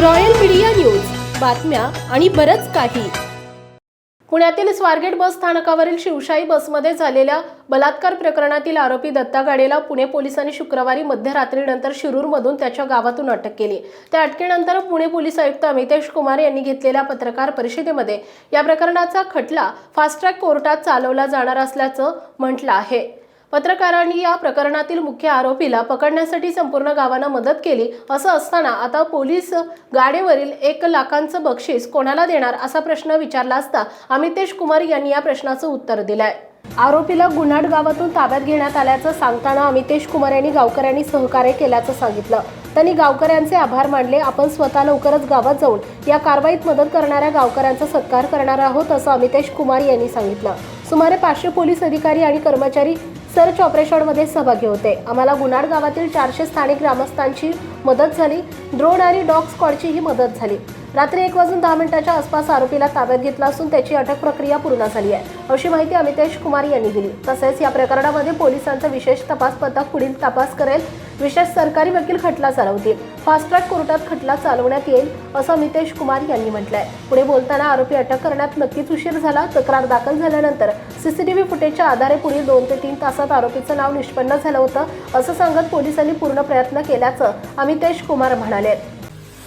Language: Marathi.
Royal media news. बातम्या आणि बरंच काही. पुण्यातील स्वारगेट बस स्थानकावरील शिवशाही बसमध्ये झालेल्या बलात्कार प्रकरणातील आरोपी दत्ता गाडेला पुणे पोलिसांनी शुक्रवारी मध्यरात्रीनंतर शिरूरमधून त्याच्या गावातून अटक केली. त्या अटकेनंतर पुणे पोलीस आयुक्त अमितेश कुमार यांनी घेतलेल्या पत्रकार परिषदेमध्ये या प्रकरणाचा खटला फास्ट ट्रॅक कोर्टात चालवला जाणार असल्याचं म्हटलं आहे. पत्रकारांनी या प्रकरणातील मुख्य आरोपीला पकडण्यासाठी संपूर्ण गावानं मदत केली असं असताना आता पोलीस गाडीवरील एक लाखांचं बक्षीस कोणाला देणार असा प्रश्न विचारला असता अमितेश कुमार यांनी या प्रश्नाचं उत्तर दिलंय. आरोपीला गुन्हाड गावातून ताब्यात घेण्यात आल्याचं सांगताना अमितेश कुमार यांनी गावकऱ्यांनी सहकार्य केल्याचं सांगितलं. त्यांनी गावकऱ्यांचे आभार मानले. आपण स्वतः लवकरच गावात जाऊन या कारवाईत मदत करणाऱ्या गावकऱ्यांचा सत्कार करणार आहोत असं अमितेश कुमार यांनी सांगितलं. सुमारे पाचशे पोलीस अधिकारी आणि कर्मचारी सर्च ऑपरेशनमध्ये सहभागी होते. आम्हाला गुनाड गावातील चारशे स्थानिक ग्रामस्थांची मदत झाली. ड्रोन आणि डॉग स्क्वॉडचीही मदत झाली. रात्री एक वाजून दहा मिनिटाच्या आसपास आरोपीला ताब्यात घेतला असून त्याची अटक प्रक्रिया पूर्ण झाली आहे. अशी माहिती अमितेश कुमार यांनी दिली. तसेच या प्रकरणामध्ये पोलिसांचा विशेष तपास पथक पुढील तपास करेल. विशेष सरकारी वकील खटला चालवतील. फास्ट ट्रॅक कोर्टात खटला चालवण्यात येईल असं अमितेश कुमार यांनी म्हटलंय. पुढे बोलताना आरोपी अटक करण्यात नक्कीच उशीर झाला. तक्रार दाखल झाल्यानंतर सीसीटीव्ही फुटेजच्या आधारे पुढील दोन ते तीन तासात आरोपीचं नाव निष्पन्न झालं होतं असं सांगत पोलिसांनी पूर्ण प्रयत्न केल्याचं अमितेश कुमार म्हणाले.